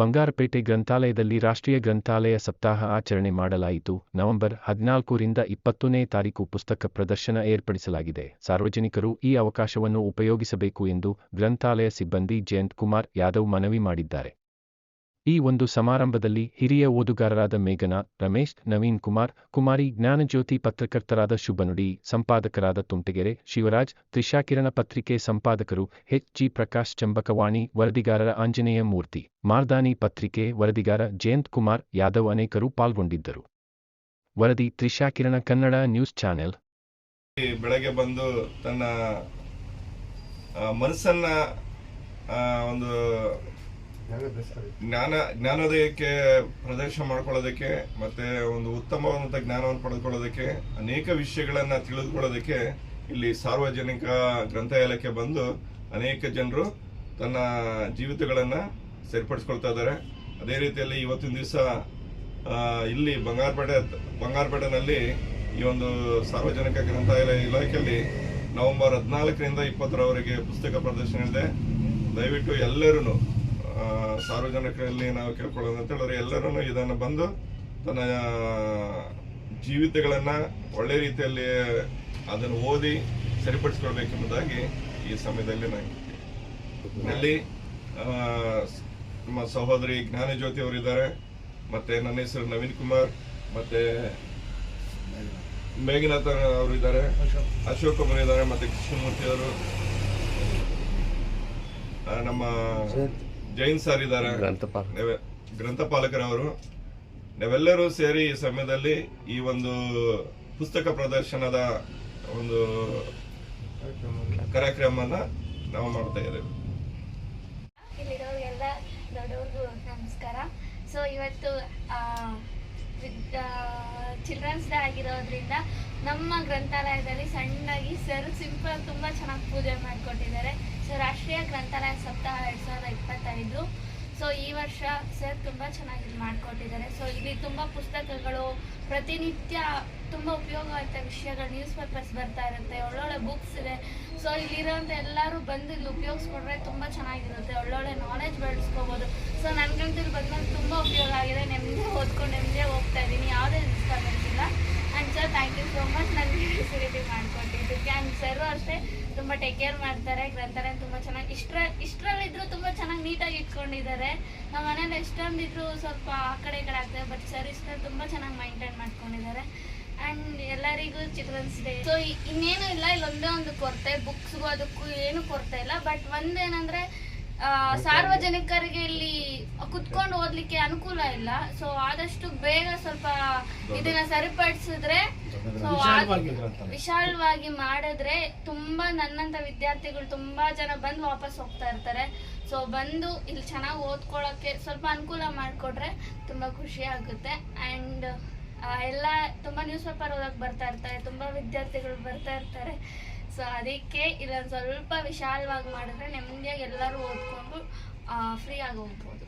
ಬಂಗಾರಪೇಟೆ ಗ್ರಂಥಾಲಯದಲ್ಲಿ ರಾಷ್ಟ್ರೀಯ ಗ್ರಂಥಾಲಯ ಸಪ್ತಾಹ ಆಚರಣೆ ಮಾಡಲಾಯಿತು. ನವೆಂಬರ್ ಹದಿನಾಲ್ಕರಿಂದ ಇಪ್ಪತ್ತನೇ ತಾರೀಕು ಪುಸ್ತಕ ಪ್ರದರ್ಶನ ಏರ್ಪಡಿಸಲಾಗಿದೆ. ಸಾರ್ವಜನಿಕರು ಈ ಅವಕಾಶವನ್ನು ಉಪಯೋಗಿಸಬೇಕು ಎಂದು ಗ್ರಂಥಾಲಯ ಸಿಬ್ಬಂದಿ ಜಯಂತ್ ಕುಮಾರ್ ಯಾದವ್ ಮನವಿ ಮಾಡಿದ್ದಾರೆ. ಈ ಒಂದು ಸಮಾರಂಭದಲ್ಲಿ ಹಿರಿಯ ಓದುಗಾರರಾದ ಮೇಘನಾ, ರಮೇಶ್, ನವೀನ್ ಕುಮಾರ್, ಕುಮಾರಿ, ಜ್ಞಾನಜ್ಯೋತಿ ಪತ್ರಕರ್ತರಾದ ಶುಭನುಡಿ, ಸಂಪಾದಕರಾದ ತುಂಟಗೆರೆ, ಶಿವರಾಜ್, ತ್ರಿಶಾಕಿರಣ ಪತ್ರಿಕೆ ಸಂಪಾದಕರು ಎಚ್. ಜಿ. ಪ್ರಕಾಶ್ ಚಂಬಕವಾಣಿ, ವರದಿಗಾರರ ಆಂಜನೇಯ ಮೂರ್ತಿ, ಮಾರ್ದಾನಿ ಪತ್ರಿಕೆ ವರದಿಗಾರ ಜಯಂತ್ ಕುಮಾರ್ ಯಾದವ್ ಅನೇಕರು ಪಾಲ್ಗೊಂಡಿದ್ದರು. ವರದಿ ತ್ರಿಶಾಕಿರಣ ಕನ್ನಡ ನ್ಯೂಸ್ ಚಾನೆಲ್. ಬೆಳಗ್ಗೆ ಬಂದು ತನ್ನ ಮನಸ್ಸನ್ನ ಒಂದು ಜ್ಞಾನ, ಜ್ಞಾನೋದಯಕ್ಕೆ ಪ್ರದರ್ಶನ ಮಾಡ್ಕೊಳ್ಳೋದಕ್ಕೆ ಮತ್ತೆ ಒಂದು ಉತ್ತಮವಾದಂಥ ಜ್ಞಾನವನ್ನು ಪಡೆದುಕೊಳ್ಳೋದಕ್ಕೆ, ಅನೇಕ ವಿಷಯಗಳನ್ನ ತಿಳಿದುಕೊಳ್ಳೋದಕ್ಕೆ ಇಲ್ಲಿ ಸಾರ್ವಜನಿಕ ಗ್ರಂಥಾಲಯಕ್ಕೆ ಬಂದು ಅನೇಕ ಜನರು ತನ್ನ ಜೀವಿತಗಳನ್ನ ಸರಿಪಡಿಸ್ಕೊಳ್ತಾ ಇದ್ದಾರೆ. ಅದೇ ರೀತಿಯಲ್ಲಿ ಇವತ್ತಿನ ದಿವಸ ಇಲ್ಲಿ ಬಂಗಾರಪೇಟೆ, ಬಂಗಾರಪೇಟೆನಲ್ಲಿ ಈ ಒಂದು ಸಾರ್ವಜನಿಕ ಗ್ರಂಥಾಲಯ ಇಲಾಖೆಯಲ್ಲಿ ನವೆಂಬರ್ ಹದಿನಾಲ್ಕರಿಂದ ಇಪ್ಪತ್ತರವರೆಗೆ ಪುಸ್ತಕ ಪ್ರದರ್ಶನ ಇದೆ ದಯವಿಟ್ಟು ಎಲ್ಲರೂ ಸಾರ್ವಜನಿಕರಲ್ಲಿ ನಾವು ಕೇಳ್ಕೊಳ್ಳೋದು ಅಂತ ಹೇಳಿದ್ರೆ ಎಲ್ಲರೂ ಇದನ್ನು ಬಂದು ತನ್ನ ಜೀವಿತಗಳನ್ನು ಒಳ್ಳೆ ರೀತಿಯಲ್ಲಿ ಅದನ್ನು ಓದಿ ಸರಿಪಡಿಸ್ಕೊಳ್ಬೇಕೆಂಬುದಾಗಿ ಈ ಸಮಯದಲ್ಲಿ ನಾನು ಇಲ್ಲಿ ನಮ್ಮ ಸಹೋದರಿ ಜ್ಞಾನಜ್ಯೋತಿ ಅವರಿದ್ದಾರೆ, ಮತ್ತೆ ನನ್ನ ಹೆಸರು ನವೀನ್ ಕುಮಾರ್, ಮತ್ತೆ ಮೇಘನಾಥ ಅವರು ಇದ್ದಾರೆ ಅಶೋಕ್ ಕುಮಾರ್ ಇದ್ದಾರೆ, ಮತ್ತೆ ಕೃಷ್ಣಮೂರ್ತಿ ಅವರು ನಮ್ಮ ಜೈನ್ ಸರ್ ಇದ್ದಾರೆ. ನಾವೆ- ಗ್ರಂಥಪಾಲಕರವರು. ನಾವೆಲ್ಲರೂ ಸೇರಿ ಈ ಸಮಯದಲ್ಲಿ ಈ ಒಂದು ಪುಸ್ತಕ ಪ್ರದರ್ಶನದ ಒಂದು ಕಾರ್ಯಕ್ರಮನ ನಾವು ಮಾಡ್ತಾ ಇದ್ದೇವೆ. ಇಲ್ಲಿರೋರಿಗೆಲ್ಲ ದೊಡ್ಡವ್ರಿಗೂ ನಮಸ್ಕಾರ. ಸೊ ಇವತ್ತು ಚಿಲ್ಡ್ರನ್ಸ್ ಡೇ ಆಗಿರೋದ್ರಿಂದ ನಮ್ಮ ಗ್ರಂಥಾಲಯದಲ್ಲಿ ಸಣ್ಣಾಗಿ ಸರ್ ಸಿಂಪಲ್ ತುಂಬ ಚೆನ್ನಾಗಿ ಪೂಜೆ ಮಾಡಿಕೊಟ್ಟಿದ್ದಾರೆ. ಸೊ ರಾಷ್ಟ್ರೀಯ ಗ್ರಂಥಾಲಯ ಸಪ್ತಾಹ ಎರಡು ಸಾವಿರದ ಇಪ್ಪತ್ತೈದು. ಸೊ ಈ ವರ್ಷ ಸರ್ ತುಂಬ ಚೆನ್ನಾಗಿ ಮಾಡಿಕೊಟ್ಟಿದ್ದಾರೆ. ಸೊ ಇಲ್ಲಿ ತುಂಬ ಪುಸ್ತಕಗಳು, ಪ್ರತಿನಿತ್ಯ ತುಂಬ ಉಪಯೋಗವಾದ ವಿಷಯಗಳು ನ್ಯೂಸ್ ಪೇಪರ್ಸ್ ಬರ್ತಾ ಇರುತ್ತೆ, ಒಳ್ಳೊಳ್ಳೆ ಬುಕ್ಸ್ ಇದೆ. ಸೊ ಇಲ್ಲಿರೋಂಥ ಎಲ್ಲರೂ ಬಂದು ಇಲ್ಲಿ ಉಪಯೋಗಿಸ್ಕೊಂಡ್ರೆ ತುಂಬ ಚೆನ್ನಾಗಿರುತ್ತೆ. ಒಳ್ಳೊಳ್ಳೆ ನಾಲೆಜ್ ಬೆಳೆಸ್ಕೋಬೋದು ಸೊ ಇಲ್ಲಿ ಬಂದ್ಮೇಲೆ ತುಂಬ ಉಪಯೋಗ ಆಗಿದೆ. ನೆಮ್ಮದಿ ಓದ್ಕೊಂಡು ನೆಮ್ಮದಿ ಹೋಗ್ತಾ ಇದ್ದೀನಿ. ಯಾವುದೇ ಡಿಸ್ಟರ್ಬೆನ್ಸ್ ಇಲ್ಲ and sir thank you so much ನನಗೆ ಫೆಸಿಲಿಟಿ ಮಾಡಿಕೊಟ್ಟಿದ್ದಕ್ಕೆ. ಆ್ಯಂಡ್ ಸರ್ ಅಷ್ಟೇ ತುಂಬ ಟೇಕ್ ಕೇರ್ ಮಾಡ್ತಾರೆ ಗ್ರಂಥಾಲಯ ತುಂಬ ಚೆನ್ನಾಗಿ ಇಷ್ಟರ ಇಷ್ಟರಲ್ಲಿದ್ದರೂ ತುಂಬ ಚೆನ್ನಾಗಿ ನೀಟಾಗಿ ಇಟ್ಕೊಂಡಿದ್ದಾರೆ. ನಮ್ಮ ಮನೇಲಿ ಎಷ್ಟೊಂದಿದ್ರು ಸ್ವಲ್ಪ ಆ ಕಡೆ ಈ ಕಡೆ ಆಗ್ತದೆ ಬಟ್ ಸರ್ ಇಷ್ಟ ತುಂಬ ಚೆನ್ನಾಗಿ ಮೈಂಟೈನ್ ಮಾಡ್ಕೊಂಡಿದ್ದಾರೆ. ಆ್ಯಂಡ್ ಎಲ್ಲರಿಗೂ ಚಿಲ್ಡ್ರನ್ಸ್ ಡೇ. ಸೊ ಇನ್ನೇನು ಇಲ್ಲ, ಇಲ್ಲೊಂದೇ ಒಂದು ಕೊರತೆ. ಬುಕ್ಸ್ಗೂ ಅದಕ್ಕೂ ಏನೂ ಕೊರತೆ ಇಲ್ಲ. ಬಟ್ ಒಂದೇನಂದರೆ ಸಾರ್ವಜನಿಕರಿಗೆ ಇಲ್ಲಿ ಕುತ್ಕೊಂಡು ಓದ್ಲಿಕ್ಕೆ ಅನುಕೂಲ ಇಲ್ಲ. ಸೊ ಆದಷ್ಟು ಬೇಗ ಸ್ವಲ್ಪ ಇದನ್ನ ಸರಿಪಡಿಸಿದ್ರೆ ಸೊ ವಿಶಾಲವಾಗಿ ಮಾಡಿದ್ರೆ ತುಂಬಾ ನನ್ನಂತ ವಿದ್ಯಾರ್ಥಿಗಳು ತುಂಬಾ ಜನ ಬಂದು ವಾಪಸ್ ಹೋಗ್ತಾ ಇರ್ತಾರೆ. ಸೊ ಬಂದು ಇಲ್ಲಿ ಚೆನ್ನಾಗಿ ಓದ್ಕೊಳ್ಳೋಕೆ ಸ್ವಲ್ಪ ಅನುಕೂಲ ಮಾಡಿಕೊಟ್ರೆ ತುಂಬಾ ಖುಷಿ ಆಗುತ್ತೆ. ಅಂಡ್ ಎಲ್ಲ ತುಂಬಾ ನ್ಯೂಸ್ ಪೇಪರ್ ಓದಕ್ ಬರ್ತಾ ಇರ್ತಾರೆ ತುಂಬಾ ವಿದ್ಯಾರ್ಥಿಗಳು ಬರ್ತಾ ಇರ್ತಾರೆ. ಸೊ ಅದಕ್ಕೆ ಇಲ್ಲೊಂದು ಸ್ವಲ್ಪ ವಿಶಾಲವಾಗಿ ಮಾಡಿದ್ರೆ ನೆಮ್ಮದಿಯಾಗಿ ಎಲ್ಲರೂ ಓದ್ಕೊಂಡು ಫ್ರೀ ಆಗಿ ಹೋಗ್ಬೋದು.